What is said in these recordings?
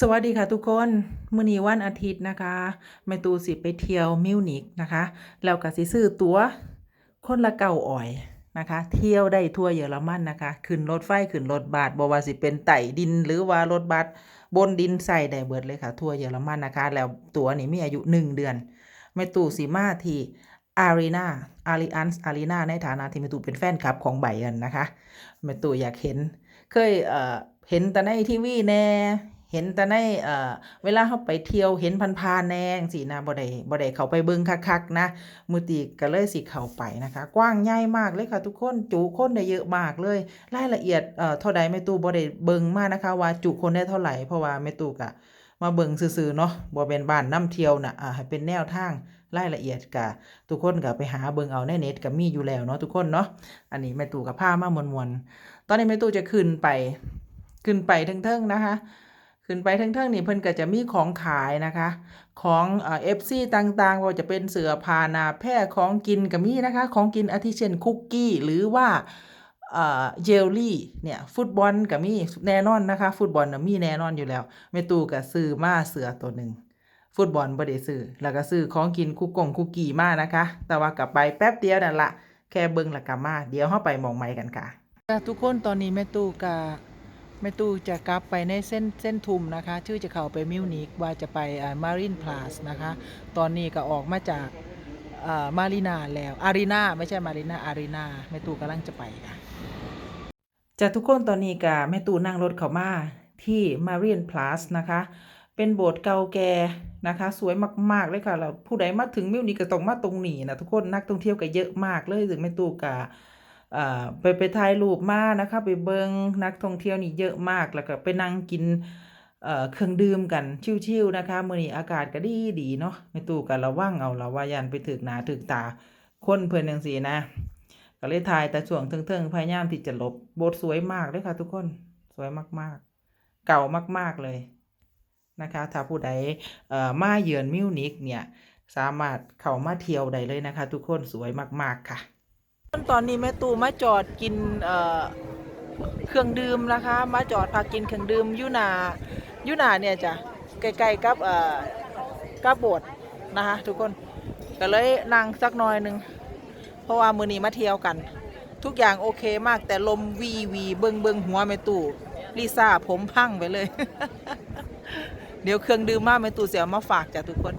สวัสดีค่ะทุกคนมื้อนี้วันอาทิตย์นะคะแม่ตูสิไปเที่ยวมิวนิกนะคะแล้วก็สิซื้อตั๋วคนละเก้าอ่อยนะคะ เที่ยวได้ทั่วเยอรมันนะคะ ขึ้นรถไฟขึ้นรถบัสบ่ว่าสิเป็นไต่ดินหรือว่ารถบัสบนดินใส่ได้เบิดเลยค่ะ ทั่วเยอรมันนะคะ แล้วตั๋วนี่มีอายุ1เดือนแม่ตูสิมาที่อารีนาอารีอันส์อารีนาในฐานะที่แม่ตูเป็นแฟนคลับของไบเอิร์นนะคะแม่ตูอยากเห็น เคยเอ่อเห็นแต่ในทีวีแน่ เห็นแต่ในเอ่อเวลาเขาไปเที่ยวเห็นผ่านๆแน่งซี้นะบ่ได้บ่ได้เขาไปเบิ่งคักๆนะมือตีก็เลยสิเข้าไปนะคะ กว้างใหญ่มากเลยค่ะทุกคนจุคนได้เยอะมากเลย รายละเอียดเอ่อเท่าใดแม่ตู่บ่ได้เบิ่งมากนะคะ ว่าจุคนได้เท่าไหร่เพราะว่าแม่ตู่ก็มาเบิ่งซื่อๆเนาะบ่เป็นบ้านนำเที่ยวน่ะอ่าให้เป็นแนวทางรายละเอียดก็ทุกคนก็ไปหาเบิ่งเอาในเน็ตก็มีอยู่แล้วเนาะทุกคนเนาะอันนี้แม่ตู่ก็พามามวนๆตอนนี้แม่ตู่จะขึ้นไป ขึ้นไปเทิงๆนะคะ ขึ้นไปเทิงๆนี่เพิ่นก็จะมีของขายนะคะ ของเอ่อ FC ต่างๆว่าจะเป็นเสือผานาแพร่ของกินก็มีนะคะ ของกินอาทิเช่นคุกกี้ หรือว่าเจลลี่เนี่ยฟุตบอลก็มีแน่นอนนะคะ ฟุตบอลนะมีแน่นอนอยู่แล้วแม่ตู่ก็ซื้อมาเสือตัวหนึ่งฟุตบอลบ่ได้ซื้อแล้วก็ซื้อของกินคุกกงคุกกี้มานะคะ แต่ว่ากลับไปแป๊บเดียวนั่นละแค่เบิ่งล้วก็มาเดี๋ยวเฮาไปมองใหม่กันค่ะ ทุกคนตอนนี้แม่ตู่กะ แม่ตู่จะกลับไปในเส้นเส้นทุมนะคะ ชื่อจะเข้าไปมิวนิกว่าจะไปมารินพลาสนะคะ ตอนนี้ก็ออกมาจากมารีนาแล้วอารีนาไม่ใช่มารีนาอารีนาแม่ตู่กำลังจะไปค่ะจากทุกคนตอนนี้กะแม่ตู่นั่งรถเข้ามาที่มารีนพลาสนะคะเป็นโบสถ์เก่าแก่นะคะ สวยมาก ๆ เลยค่ะแล้วผู้ใดมาถึงมิวนิกก็ต้องมาตรงนี้นะทุกคนนักท่องเที่ยวก็เยอะมากเลยถึงแม่ตู่กะอ่า ไปไปถ่ายรูปมานะคะ ไปเบิงนักท่องเที่ยวนี่เยอะมากแล้วก็ไปนั่งกินเครื่องดื่มกันชิวๆนะคะมื้อนี้อากาศก็ดีดีเนาะแม่ตู่ก็ระวังเอาละว่ายันไปถึกหนาถึกตาคนเพิ่นจังซี่นะ ก็เลยถ่ายแต่ช่วงเทิงๆพยายามที่จะหลบโบสถ์สวยมากเลยค่ะทุกคนสวยมากๆ เก่ามากๆเลยนะคะถ้าผู้ใดเอ่อมาเยือนมิวนิกเนี่ยสามารถเข้ามาเที่ยวได้เลยนะคะ ทุกคนสวยมากๆค่ะ ตอนนี้แม่ตู่มาจอดกินเครื่องดื่มนะคะ มาจอดพักกินเครื่องดื่มยุนายุนาเนี่ยจ้ะใกล้ๆกับเกับโบสถ์นะคะทุกคนก็เลยนั่งสักหน่อยหนึ่งเพราะว่ามือนี้มาเที่ยวกัน ทุกอย่างโอเคมากแต่ลมวีวีเบิงเบิงหัวแม่ตู่ลิซ่าผมพังไปเลย เดี๋ยวเครื่องดื่มมาแม่ตู่เสียมาฝากจ้ะทุกคน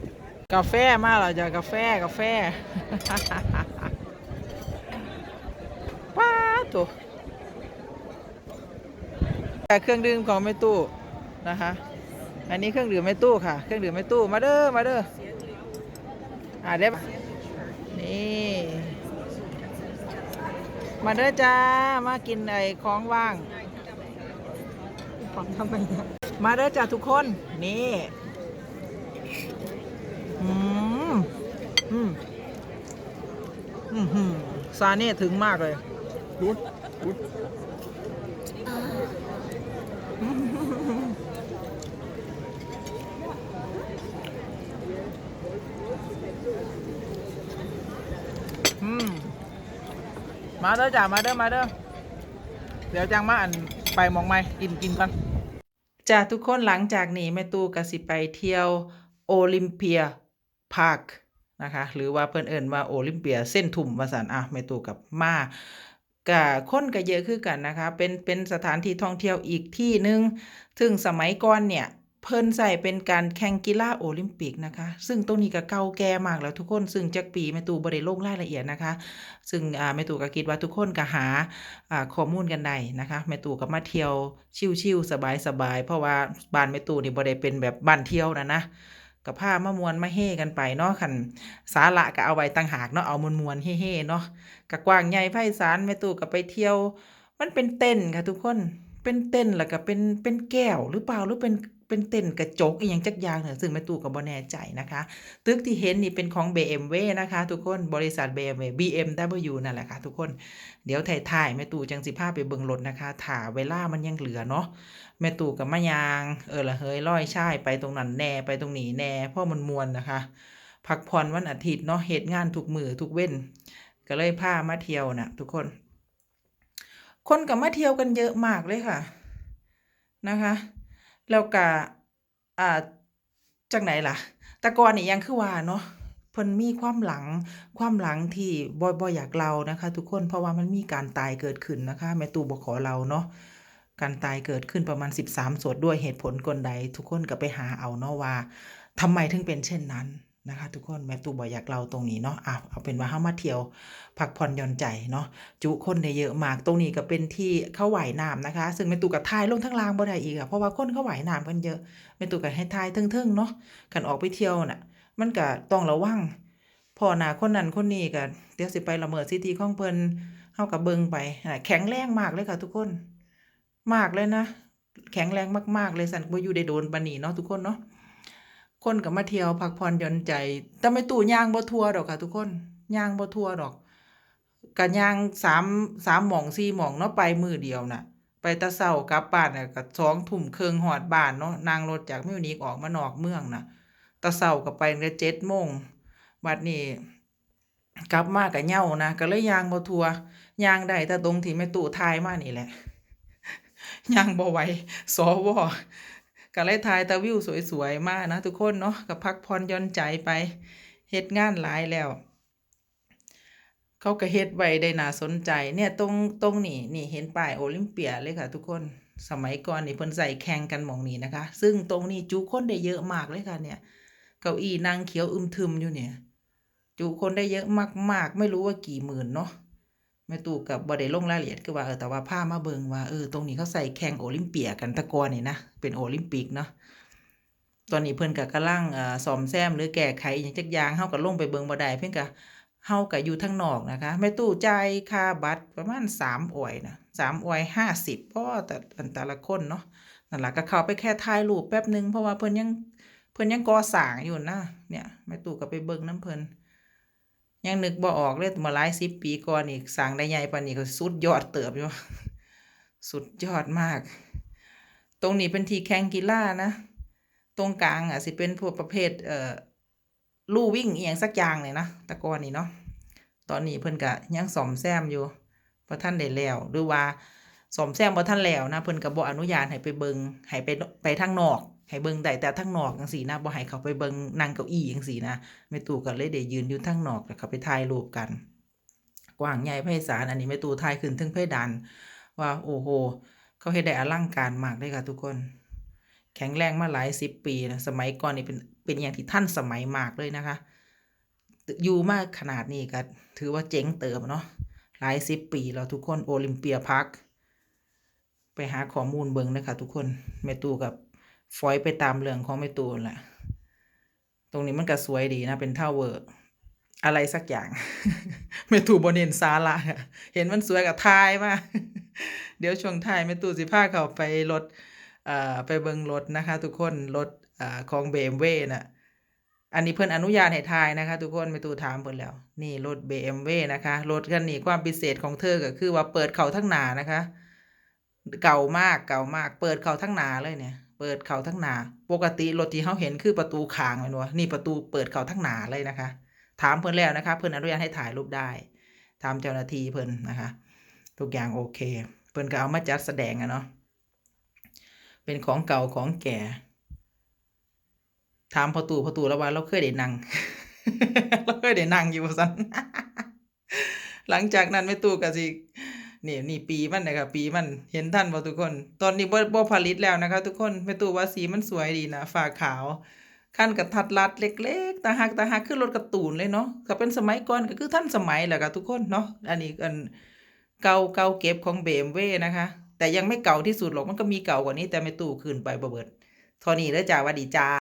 กาแฟมาแล้วจ้ะกาแฟกาแฟ ป้า ตัวแต่เครื่องดื่มของแม่ตู้นะคะ อันนี้เครื่องดื่มแม่ตู้ค่ะ เครื่องดื่มแม่ตู้มาเด้อมาเด้ออ่าได้ปะนี่มาเด้อจ้ามากินไอ้ของว่างของทำไมมาเด้อจ้าทุกคนนี่อืมอืมอืมหืมซาเน่ถึงมากเลย Gut, gut. อืมมาเด้อจ้ามาเด้อมาเด้อเดี๋ยวจังมาอันไปมองไม่กินกินก่อนจ้าทุกคนหลังจากนี้แม่ตู้กสิไปเที่ยวโอลิมเปียพาร์คนะคะหรือว่าเพิ่อนเอิ้นว่าโอลิมเปียเส้นทุ่มวาซั่นอะแม่ตู้กับมา กะคนก็เยอะคือกันนะคะ เป็นเป็นสถานที่ท่องเที่ยวอีกที่หนึ่งซึ่งสมัยก่อนเนี่ยเพิ่นใส่เป็นการแข่งกีฬาโอลิมปิกนะคะ ซึ่งตรงนี้ก็เก่าแก่มากแล้วทุกคน ซึ่งจักปีแม่ตู่บ่ได้ลงรายละเอียดนะคะ ซึ่งอ่าแม่ตู่ก็คิดว่าทุกคนก็หาอ่าข้อมูลกันได้นะคะแม่ตู่ก็มาเที่ยวชิลๆสบายๆเพราะว่าบ้านแม่ตู่นี่บ่ได้เป็นแบบบ้านเที่ยวนะนะ ก็พามามวนมาเฮกันไปเนาะคันสาระก็เอาไว้ต่างหากเนาะเอามวนมวนเฮ่ๆเนาะกะกว้างใหญ่ไพศาลแม่ตู่ก็ไปเที่ยว มันเป็นเต้นค่ะทุกคนเป็นเต้นแล้วก็เป็นเป็นแก้วหรือเปล่าหรือเป็น เป็นเต้นกระจกอีหยังจักอย่างเนี่ยซึ่งแม่ตู่ก็บ่แน่ใจนะคะ ตึกที่เห็นนี่เป็นของ BMW นะคะ ทุกคนบริษัท BMW BMW นั่นแหละค่ะทุกคนเดี๋ยวถ่ายๆแม่ตู่จังสิพาไปเบิ่งรถนะคะถ้าเวลามันยังเหลือเนาะแม่ตู่กับมะยางเออละเฮ้ยร้อยชายไปตรงนั้นแน่ไปตรงนี้แน่พราะมันมวนนะคะพักผ่อนวันอาทิตย์เนาะเฮ็ดงานทุกมือทุกเว้น ก็เลยพามาเที่ยวน่ะทุกคน คนก็มาเที่ยวกันเยอะมากเลยค่ะนะคะ แล้วก็อ่าจังไหนล่ะ แต่ก่อนนี่ยังคือว่าเนาะเพิ่นมีความหลังความหลังที่บ่บ่อยากเล่านะคะ ทุกคนเพราะว่ามันมีการตายเกิดขึ้นนะคะ แม่ตู่บ่ขอเราเนาะการตายเกิดขึ้นประมาณ 13ศพด้วยเหตุผลกลใด ทุกคนก็ไปหาเอาเนาะว่าทำไมถึงเป็นเช่นนั้น นะคะทุกคนแม่ตู่บ่อยากเล่าตรงนี้เนาะอะเอาเป็นว่าเฮามาเที่ยวพักผ่อนหย่อนใจเนาะจุคนได้เยอะมากตรงนี้ก็เป็นที่เข้าว่ายน้ำนะคะ ซึ่งแม่ตู่ก็ถ่ายลงทั้งล่างบ่ได้อีกอะเพราะว่าคนเข้าว่ายน้ำกันเยอะแม่ตู่ก็ให้ถ่ายเทิงๆเนาะคันออกไปเที่ยวน่ะ มันก็ต้องระวังพอหนาคนนั้นคนนี้ก็เดี๋ยวสิไปละเมิดสิทธิของเพิ่นเฮาก็เบิงไปแข็งแรงมากเลยค่ะทุกคน มากเลยนะ แข็งแรงมากๆเลยสันบ่อยู่ได้โดนปานนี้เนาะทุกคนเนาะ คนก็มาเที่ยวพักผ่อนหย่อนใจ แต่แม่ตู่ย่างบ่ทั่วดอกค่ะทุกคนย่างบ่ทั่วดอกก็ย่างสามสามหม่องสี่หม่องเนาะไปมือเดียวน่ะ ไปต่เช้ากลับบ้านน่ะก็2ทุ่มครึ่งฮอดบ้านเนาะนั่งรถจากมิวนิกออกมานอกเมืองน่ะต่เช้าก็ไปตั้งแต่7โมงบัดนี้กลับมาก็เหย้านะก็เลยย่างบ่ทั่วย่างได้แต่ตรงที่แม่ตู่ถ่ายมานี่แหละย่างบ่ไหวสว ก็เลยถ่ายต่วิวสวยๆมากนะทุกคนเนาะก็พักผ่อนย่อนใจไปเฮ็ดงานหลายแล้ว เขาก็เฮ็ดไว้ได้น่าสนใจเนี่ยตรงตรงนี้นี่เห็นป้ายโอลิมเปียเลยค่ะ ทุกคนสมัยก่อนนี่เพิ่นใส่แข่งกันหมองนี้นะคะ ซึ่งตรงนี้จุคนได้เยอะมากเลยค่ะเนี่ยเก้าอี้นั่งเขียวอึมทึมอยู่เนี่ยจุคนได้เยอะมากๆ ไม่รู้ว่ากี่หมื่นเนาะ แม่ตู่ก็บ่ได้ลงรายละเอียดคือว่าเออแต่ว่าพามาเบิงว่าเออตรงนี้เขาใส่แข่งโอลิมเปียกันต่ก่อนนี่นะเป็นโอลิมปิกเนาะตอนนี้เพิ่นก็กำลังเอ่อซ่อมแซมหรือแก้ไขอิหยังจักอย่างเฮาก็ลงไปเบิงบ่ได้เพิ่นก็เฮาก็อยู่ทางนอกนะคะแม่ตู่จ่ายค่าบัตรประมาณ3อ้อยนะ3อ้อย50เพราะแต่อันแต่ละคนเนาะนั่นล่ะก็เข้าไปแค่ถ่ายรูปแป๊บหนึงเพราะว่าเพิ่นยังเพิ่นยังก่อสร้างอยู่นะเนี่ยแม่ตู่ก็ไปเบิ่งนํเพิ่น ยังนึกบ่ออกเลยมาหลายสิบปีก่อนนี่สร้างได้ใหญ่ปานนี้ก็สุดยอดเติบอยู่สุดยอดมาก ตรงนี้เป็นที่แข่งกีฬานะ ตรงกลางอะสิเป็นพวกประเภทเอ่อลู่วิ่งอีหยังสักอย่างเลยนะต่ก่อนนี่เนาะตอนนี้เพิ่นก็ยังซ่อมแซมอยู่บ่ทันได้แล้วหรือว่าซ่อมแซมบ่ทันแล้วนะเพิ่นก็บ่อนุญาตให้ไปเบิงให้ไปไปทางนอก ให้เบิงได้แต่ทางนอกจังซี่นะบ่ให้เขาไปเบิงนั่งเก้าอี้จังซี่นะแม่ตู่ก็เลยได้ยืนอยู่ทางนอกแล้วก็ไปถ่ายรูปกัน กว้างใหญ่ไพศาลอันนี้แม่ตู่ถ่ายขึ้นถึงเพดานว่าโอ้โห เขาเฮ็ดได้อลังการมากเลยค่ะทุกคน แข็งแรงมาหลายสิบปีนะสมัยก่อนนี่เป็นเป็นอย่างที่ท่านสมัยมากเลยนะคะ อยู่มากขนาดนี้ก็ถือว่าเจ๋งเติมเนาะหลายสิบปีแล้วทุกคนโอลิมเปียพัก ไปหาข้อมูลเบิงนะคะทุกคนแม่ตู่กับ ฟอยไปตามเรื่องของแม่ตูนแหละตรงนี้มันก็สวยดีนะ เป็นเท่าเวอร์อะไรสักอย่างแม่ตูบนเห็นสาระอะเห็นมันสวยกับทายมากเดี๋ยวช่วงทายแม่ตูสิพาเขาไปรถอ่าไปเบิงรถนะคะ ทุกคนรถอ่าของ BMW น่ะอันนี้เพิ่อนอนุญาตให้ถ่ายนะคะ ทุกคนไม่ตูถามเพิ่นแล้ว นี่รถ BMW นะคะรถคันนี้ความพิเศษของเธอก็คือว่าเปิดเข้าทั้งหนานะคะ เก่ามากเก่ามาก เปิดเข้าทั้งหนาเลยเนี่ย เปิดเข้าทั้งหนาปกติรถที่เฮาเห็นคือประตูขางแม่นบ่นี่ประตูเปิดเข้าทั้งหนาเลยนะคะ ถามเพิ่อนแล้วนะคะ เพิ่อนอนุญาตให้ถ่ายรูปได้ถามเจ้าหน้าที่เพิ่อนนะคะ ทุกอย่างโอเค เพิ่อนก็เอามาจัดแสดงอะเนาะเป็นของเก่าของแก่ ถามพอตู่พอตู่แล้วว่าเราเคยได้นั่งเราเคยได้นั่งอยู่ซันหลังจากนั้นแม่ตู่ก็สิ นี่นี่ปีมันนะครับปีมันเห็นท่านบ่ทุกคน ตอนนี้บ่บ่ผลิตแล้วนะคะทุกคนแม่ตู่ว่าสีมันสวยดีนะฟ้าขาวขั้นกับทัดรัดเล็กๆตาหักตาหักคือรถกร์ตูนเลยเนาะก็เป็นสมัยก่อนก็คือท่านสมัยแหละค่ะทุกคนเนาะอันนี้อันเก่าเก่าเก็บของ BMW นะคะ แต่ยังไม่เก่าที่สุดหรอกมันก็มีเก่ากว่านี้แต่แม่ตู่ขึ้นไปบ่เบิดท่านี้เด้อจ้าวัดดีจ้า